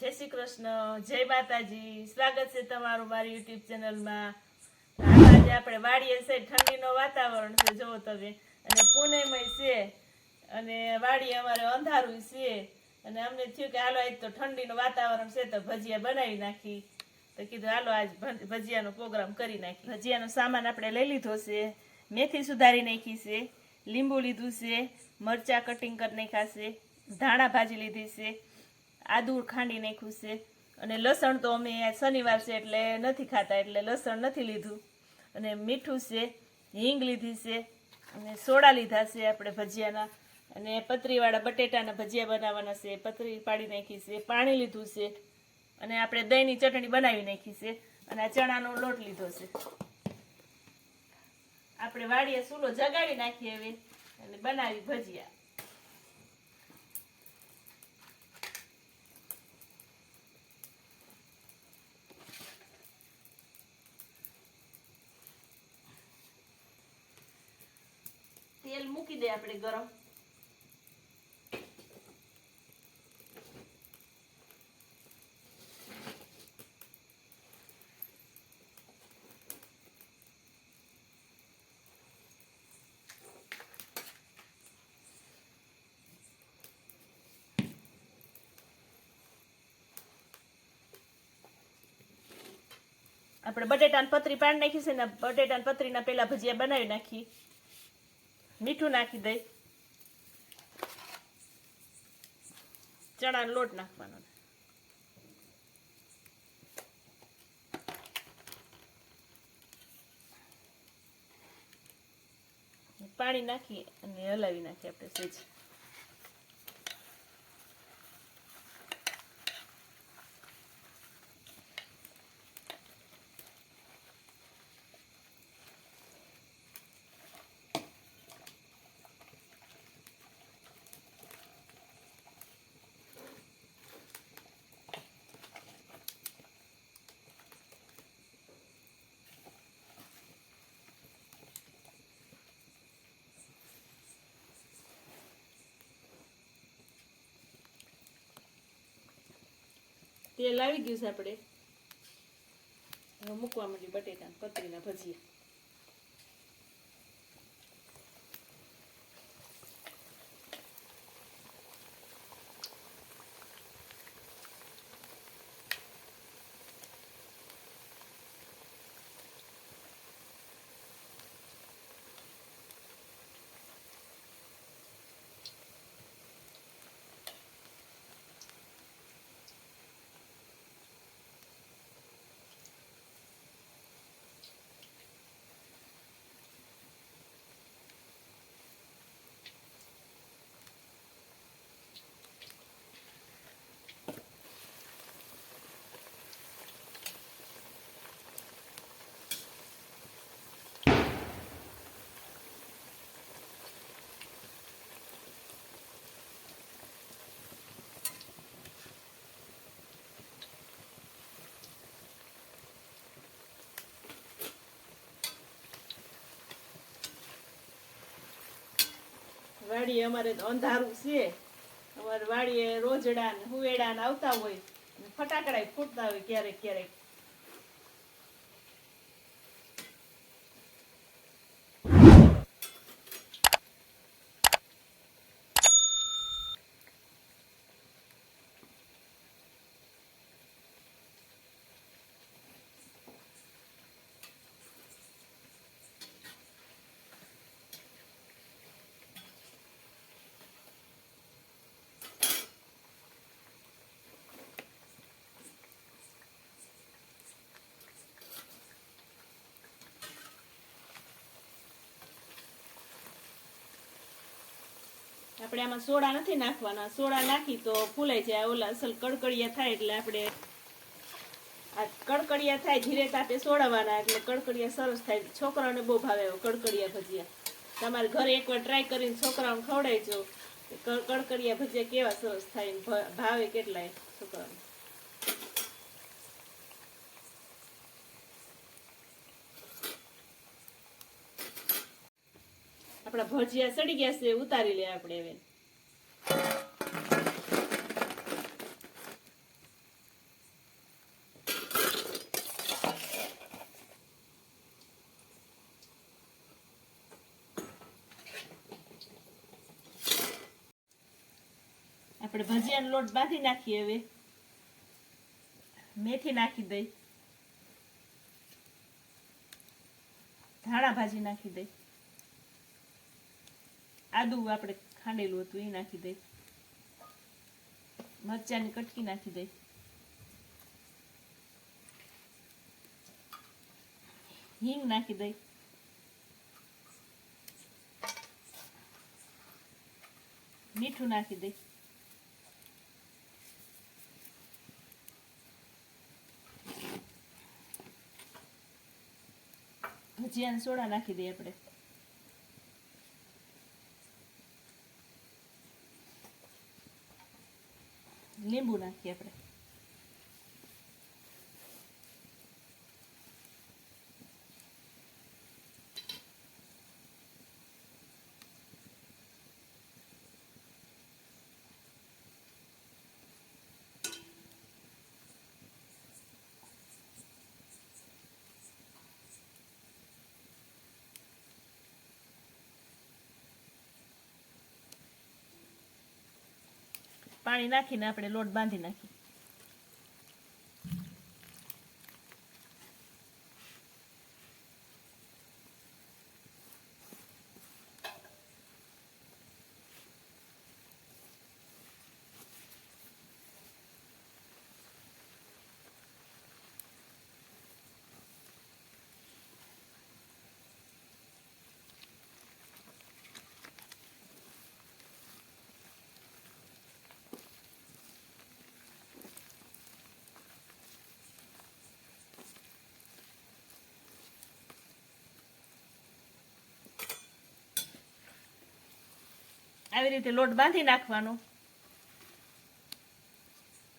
જય શ્રી કૃષ્ણ, જય માતાજી. સ્વાગત છે તમારું મારી યુટ્યુબ ચેનલમાં. આજે આપણે વાડીએ છે ઠંડીનો વાતાવરણ છે જોવો તમે. અને પુણેમય છે. અને વાડીએ અમારે અંધારું છે. અને અમને થયું કે હાલો આજ તો ઠંડીનું વાતાવરણ છે તો ભજીયા બનાવી નાખી. તો કીધું હાલો આજ ભજીયાનો પ્રોગ્રામ કરી નાખી. ભજીયાનો સામાન આપણે લઈ લીધો છે. મેથી સુધારી નાખી છે. લીંબુ લીધું છે. મરચાં કટિંગ કરી નાખ્યા છે. ધાણા ભાજી લીધી છે. આદુ ખાંડી નાખ્યું છે. અને લસણ તો અમે શનિવાર છે એટલે નથી ખાતા, એટલે લસણ નથી લીધું. અને મીઠું છે, હિંગ લીધી છે, અને સોડા લીધા છે આપણે ભજીયાના. અને પતરીવાળા બટેટાના ભજીયા બનાવવાના છે, પતરી પાડી નાખી છે, પાણી લીધું છે. અને આપણે દહીંની ચટણી બનાવી નાખી છે. અને આ ચણાનો લોટ લીધો છે. આપણે વાડીએ સૂલો જગાવી નાખીએ હવે અને બનાવી ભજીયા. મૂકી દે આપણે ગરમ. આપણે બટેટાની પતરી પાડી નાખીશું ને બટેટાની પતરીના પેલા ભજીયા બનાવી નાખી. મીઠું નાખી દઈ. ચણાનો લોટ નાખવાનો. પાણી નાખી અને હલાવી નાખીએ આપણે સેજ તેલ આવી ગયું છે આપણે. મૂકવા માંડ્યું બટેટા પતરીના ભજીયા. વાડીએ અમારે તો અંધારું છે. અમારે વાડીએ રોજડા ને હુવેડા ને આવતા હોય. ફટાકડા ફૂટતા હોય ક્યારેક ક્યારેક. આપણે આમાં સોડા નથી નાખવાના. સોડા નાખી તો ફૂલાઈ જાય. ઓલા અસલ કડકડિયા થાય એટલે આપણે આ કડકડિયા થાય ધીરે તાપે સોડાવાના એટલે કડકડિયા સરસ થાય. છોકરાઓને બહુ ભાવે કડકડિયા ભજીયા. તમારે ઘરે એકવાર ટ્રાય કરીને છોકરાઓને ખવડાવજો. કડકડિયા ભજીયા કેવા સરસ થાય ભાવે કેટલાય છોકરાઓને. આપણા ભજીયા સડી ગયા છે, ઉતારી લે આપણે હવે. આપણે ભજીયાનો લોટ બાંધી નાખીએ હવે. મેથી નાખી દઈ. ધાણા ભાજી નાખી દઈ. આદુ આપણે ખાંડેલું હતું એ નાખી દઈ. મરચાની કટકી નાખી દઈ. હિંગ નાખી દઈ. મીઠું નાખી દઈ. ભજીયાના સોડા નાખી દઈએ આપણે. લીંબુ નાખીએ આપણે પાણી નાખીને આપણે લોટ બાંધી નાખીએ. આવી રીતે લોટ બાંધી નાખવાનો.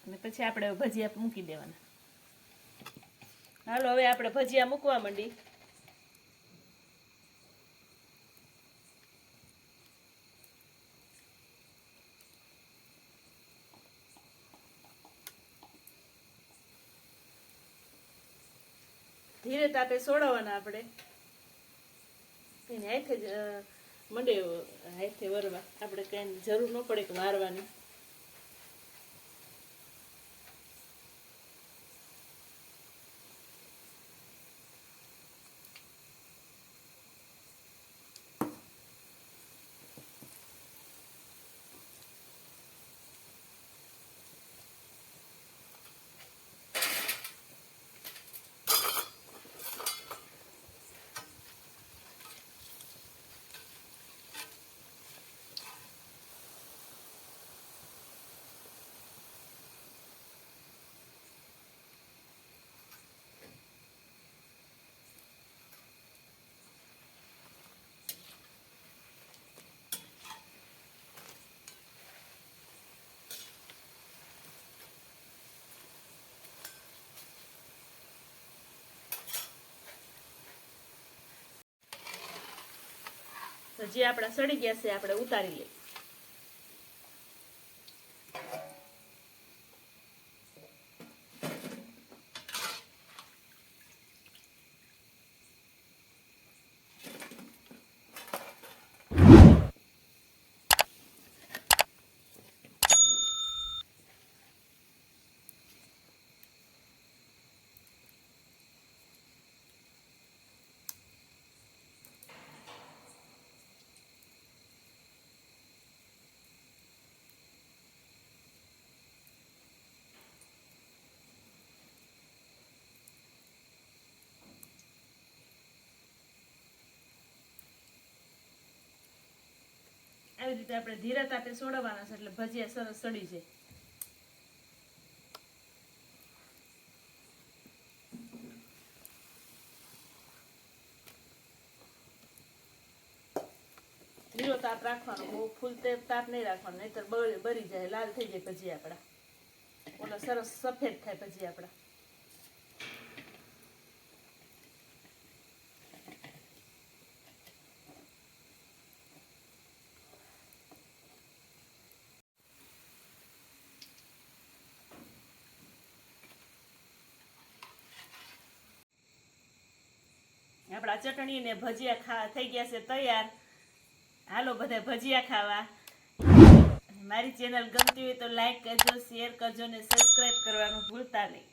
અને પછી આપણે ભજીયા મૂકી દેવાના. હાલો, હવે આપણે ભજીયા મૂકવા માંડી. ધીરે તાપે સોડાવવાના આપણે. હાથે જ મંડે હાથે વરવા. આપણે કઈ જરૂર ન પડે કે વારવાની. તો જે આપણા સડી ગયા છે આપણે ઉતારી લઈએ. આવી રીતે આપણે ધીરા તાપે સોડવાના છે એટલે ભજીયા સરસ સડી જાય. ધીરો તાપ રાખવાનો, બહુ ફૂલ તાપ નહીં રાખવાનો, નહીતર બળી જાય, લાલ થઈ જાય ભજીયા આપણા. ઓલા સરસ સફેદ થાય ભજીયા આપણા. આપણા ચટણી ને ભજીયા ખા, થઈ ગયા છે તૈયાર. હાલો બધા ભજીયા ખાવા. મારી ચેનલ ગમતી હોય તો લાઈક કરજો, શેર કરજો ને સબસ્ક્રાઈબ કરવાનું ભૂલતા નહીં.